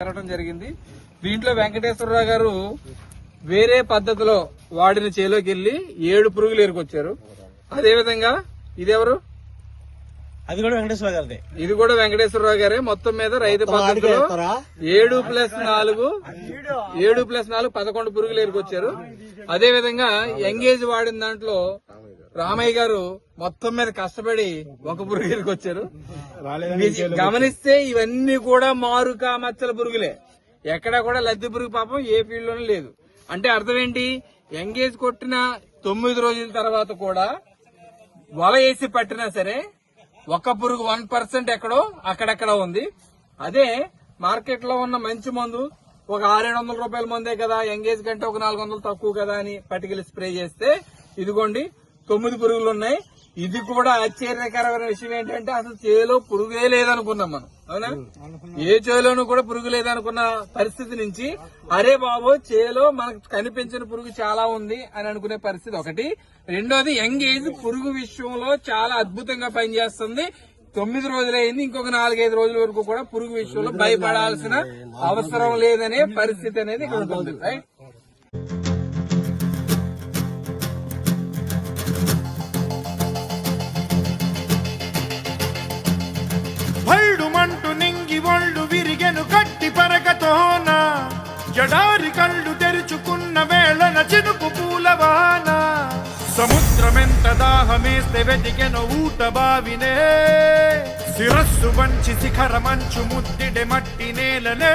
జరగడం జరిగింది. దీంట్లో వెంకటేశ్వరరావు గారు వేరే పద్ధతిలో వాడిన చేలోకి వెళ్ళి ఏడు పురుగులు ఏరుకొచ్చారు. అదే విధంగా ఇదెవరు? అది కూడా వెంకటేశ్వర గారిదే. ఇది కూడా వెంకటేశ్వరరావు గారే. మొత్తం మీద రైతు పద్ధతిలో ఏడు ప్లస్ నాలుగు ఏడు ప్లస్ నాలుగు పదకొండు పురుగులు ఏరుకొచ్చారు. అదే విధంగా ఎంగేజ్ వాడిన దాంట్లో రామయ్య గారు మొత్తం మీద కష్టపడి ఒక పురుగు ఏరుకొచ్చారు మీరు గమనిస్తే ఇవన్నీ కూడా మారుకా మచ్చల పురుగులే. ఎక్కడా కూడా లద్దె పురుగు పాపం ఏ ఫీల్డ్ లోనూ లేదు. అంటే అర్థం ఏంటి? ఎంగేజ్ కొట్టిన తొమ్మిది రోజుల తర్వాత కూడా వల వేసి పట్టినా సరే ఒక పురుగు వన్ పర్సెంట్ ఎక్కడో అక్కడెక్కడ ఉంది. అదే మార్కెట్లో ఉన్న మంచి మందు ఒక ఆరేడు వందల రూపాయల మందే కదా ఎంగేజ్ కంటే ఒక నాలుగు వందలు తక్కువ కదా అని పట్టుకెళ్ళి స్ప్రే చేస్తే ఇదిగోండి తొమ్మిది పురుగులు ఉన్నాయి. ఇది కూడా ఆశ్చర్యకరమైన విషయం ఏంటంటే అసలు చేలో పురుగే లేదనుకున్నాం మనం. అవునా? ఏ చేలోనూ కూడా పురుగు లేదనుకున్న పరిస్థితి నుంచి అరే బాబు చేలో మనకు కనిపించిన పురుగు చాలా ఉంది అని అనుకునే పరిస్థితి ఒకటి. రెండోది యంగ్ ఏజ్ పురుగు విషయంలో చాలా అద్భుతంగా పనిచేస్తుంది. తొమ్మిది రోజులైంది ఇంకొక నాలుగైదు రోజుల వరకు కూడా పురుగు విషయంలో భయపడాల్సిన అవసరం లేదనే పరిస్థితి అనేది ఇక్కడ ఉంటుంది రైట్ దారి కళ్ళు తెరుచుకున్న వేళన చినుకు పూలవాన. సముద్రమెంత దాహమేస్తే వెతికెను ఊట బావినే. శిరస్సు వంచి శిఖర మంచు ముద్దిడె మట్టి నేలనే.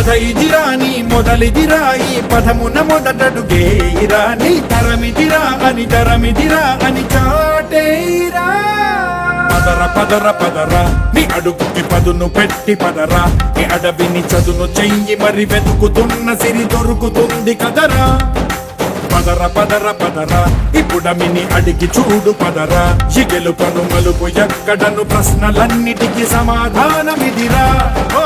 కథ ఇదిరా నీ మొదలిదిరా ఈ పదమున మొదటడుగేయిరా నీ తరమిదిరా అని తరమిదిరా అని చాటేరా పదర పదర పదర నీ అడుగుకి పదును పెట్టి పదరా నీ అడవిని చదును చెయ్యి మరి వెతుకుతున్న సిరి దొరుకుతుంది కదరా. పదర పదర పదర ఇప్పుడమిని అడిగి చూడు పదరా ఈ గెలుపను మలుపు ఎక్కడను ప్రశ్నలన్నిటికీ సమాధానమిదిరా. ఓ